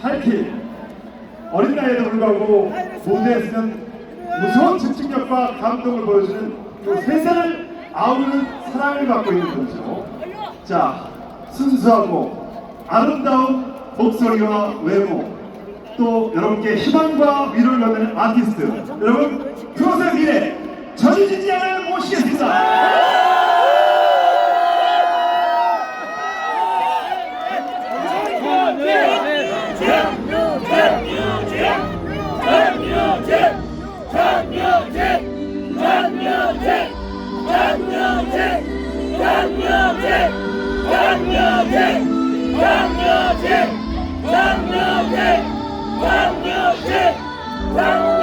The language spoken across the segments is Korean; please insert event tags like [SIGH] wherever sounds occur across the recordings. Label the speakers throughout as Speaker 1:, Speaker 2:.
Speaker 1: 8킬 어린 나이에도 불구하고 무대에서는 무서운 집중력과 감동을 보여주는 또 세상을 아우르는 사랑을 갖고 있는 거죠. 자, 순수하고 아름다운 목소리와 외모, 또 여러분께 희망과 위로를 받는 아티스트, 여러분 그것의 미래 양을 모시
Speaker 2: 나왔어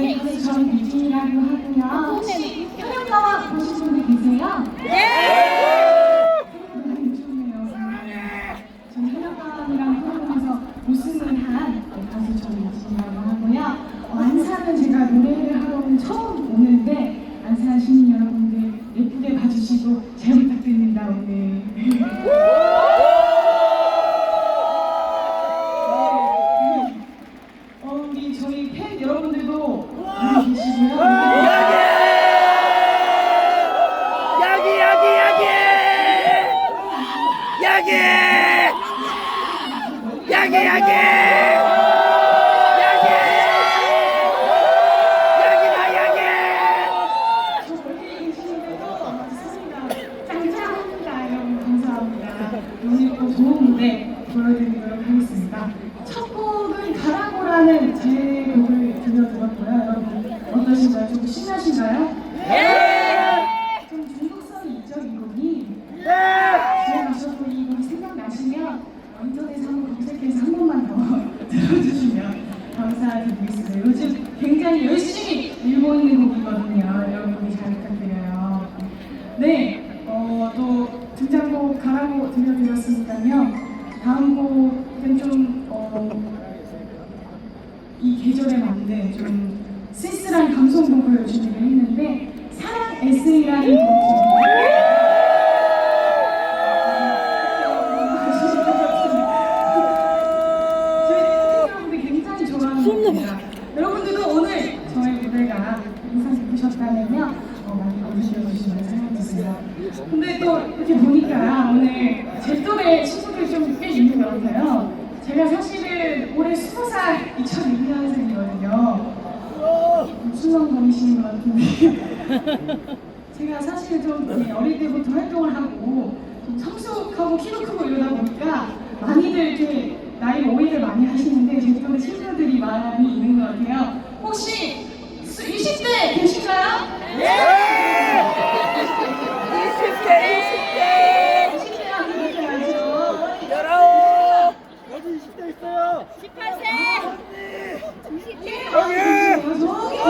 Speaker 3: 휴대폰 그렇게
Speaker 4: 저는 저는 유진이라고 하고요. 혹시 효연가와 보신 분들 계세요? 너무 좋네요. 저는 효연가이랑 프로그램에서 우승을 한 가수 저는 유진이라고 하고요. 어, 안산은 제가 노래를 하러 오늘 처음 오는데 안산 시민 여러분들 예쁘게 봐주시고 잘 부탁드립니다 오늘.
Speaker 5: 양이 양이 양이 양이 양이다 양이
Speaker 2: 저 멀리 계시는데도 소리가 짱짱합니다. 여러분 오늘 또 좋은 무대 보여드리도록 하겠습니다. 첫 곡은 가라고라는 제 곡을 들려드렸고요. 여러분 어떠신가요? 좀 신나신가요? 좀 중독성이 있죠, 이 곡이? 집에 가셔도 이 곡이 생각나시면 인터넷에 한번 검색해서 한 번만 더 [LAUGHS] 들어주시면 감사드리겠습니다. 요즘 굉장히 열심히 있는 곡이거든요. 여러분이 잘 부탁드려요. 네, 근데 또 이렇게 보니까 오늘 제 또래 친구들이 좀 꽤 있는 것 같아요. 제가 사실은 올해 20살 2006년생이거든요. 술렁거리시는 것 같은데 [LAUGHS] 제가 사실 좀 어릴 때부터 활동을 하고 좀 성숙하고 키도 크고 이러다 보니까 많이들 이렇게 나이 오해를 많이 하시는데 제 또래 친구들이 많이 있는 것 같아요. 혹시 20대 계신가요?
Speaker 5: 20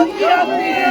Speaker 2: Ότι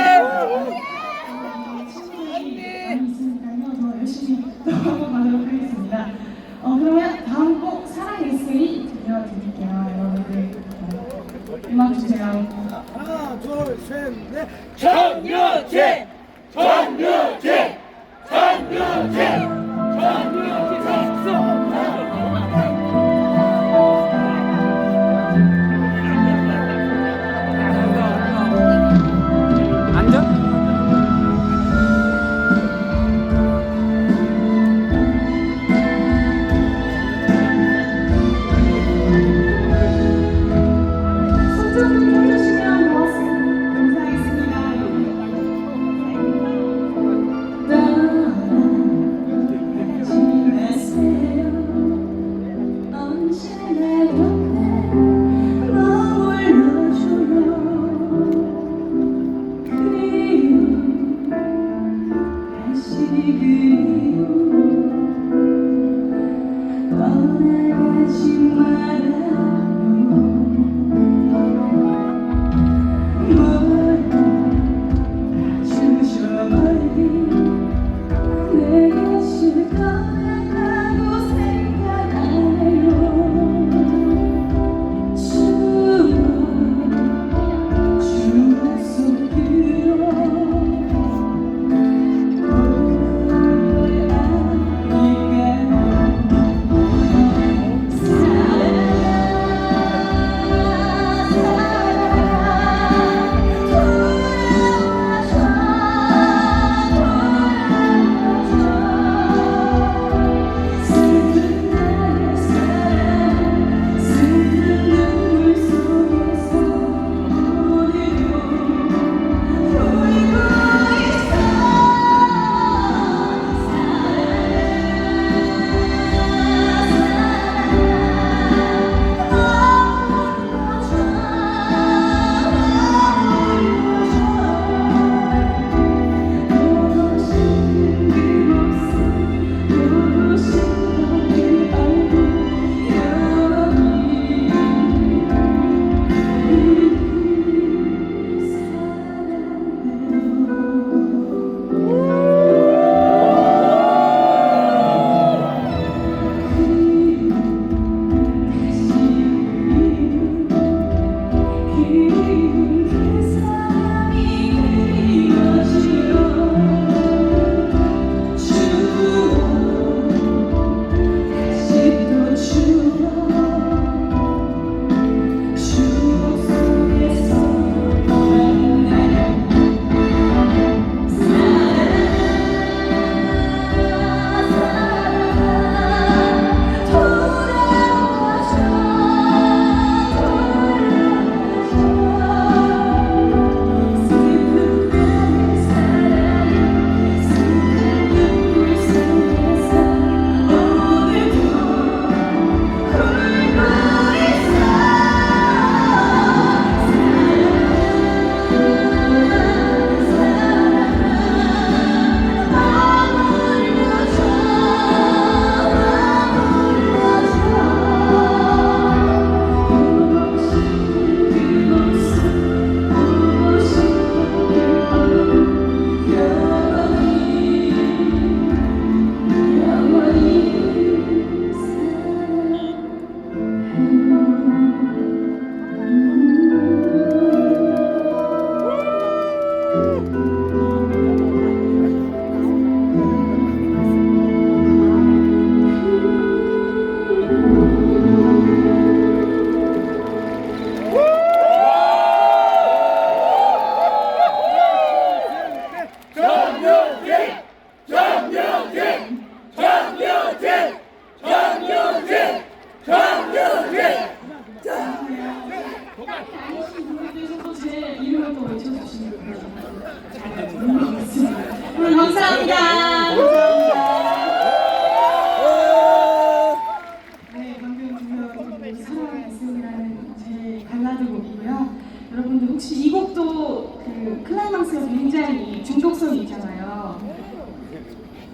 Speaker 2: 말씀이라는 제 발라드 곡이고요. 여러분들 혹시 이 곡도 그 클라이막스가 굉장히 중독성이 있잖아요.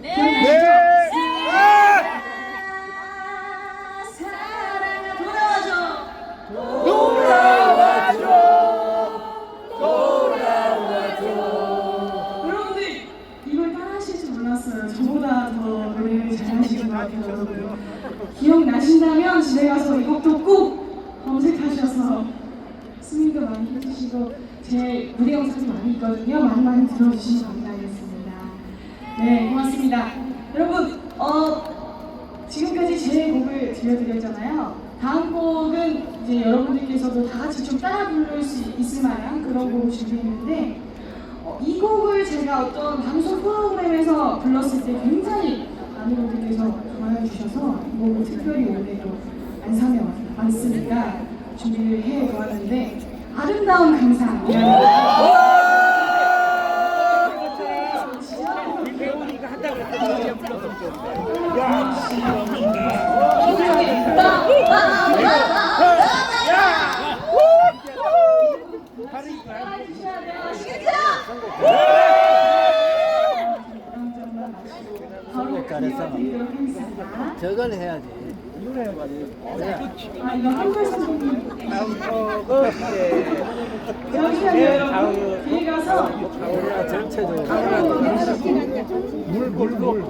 Speaker 2: 네. 몰랐어요. 저보다 더 노래를 잘하시는 것 같아요. 기억나신다면 집에 가서 이 곡도 꼭 검색하셔서 스밍도 많이 해주시고 제 무대 영상이 많이 있거든요. 많이 많이 들어주시면 감사하겠습니다. 네, 고맙습니다. 여러분, 어, 지금까지 제 곡을 들려드렸잖아요. 다음 곡은 이제 여러분들께서도 다 같이 좀 따라 부를 수 있을 만한 그런 곡을 준비했는데 어, 이 곡을 제가 어떤 방송 프로그램에서 불렀을 때 굉장히 많은 분들께서 좋아해 주셔서 이 곡을 특별히 오늘도 안산에 왔 으니까 준비를 해 보았는데 아름다운 하겠습니다.
Speaker 5: 저걸 해야지.
Speaker 2: 아.
Speaker 5: 네.
Speaker 2: 잠시만요, 여러분. 뒤에 가서
Speaker 5: 전체적으로.
Speaker 2: 물, 물, 물.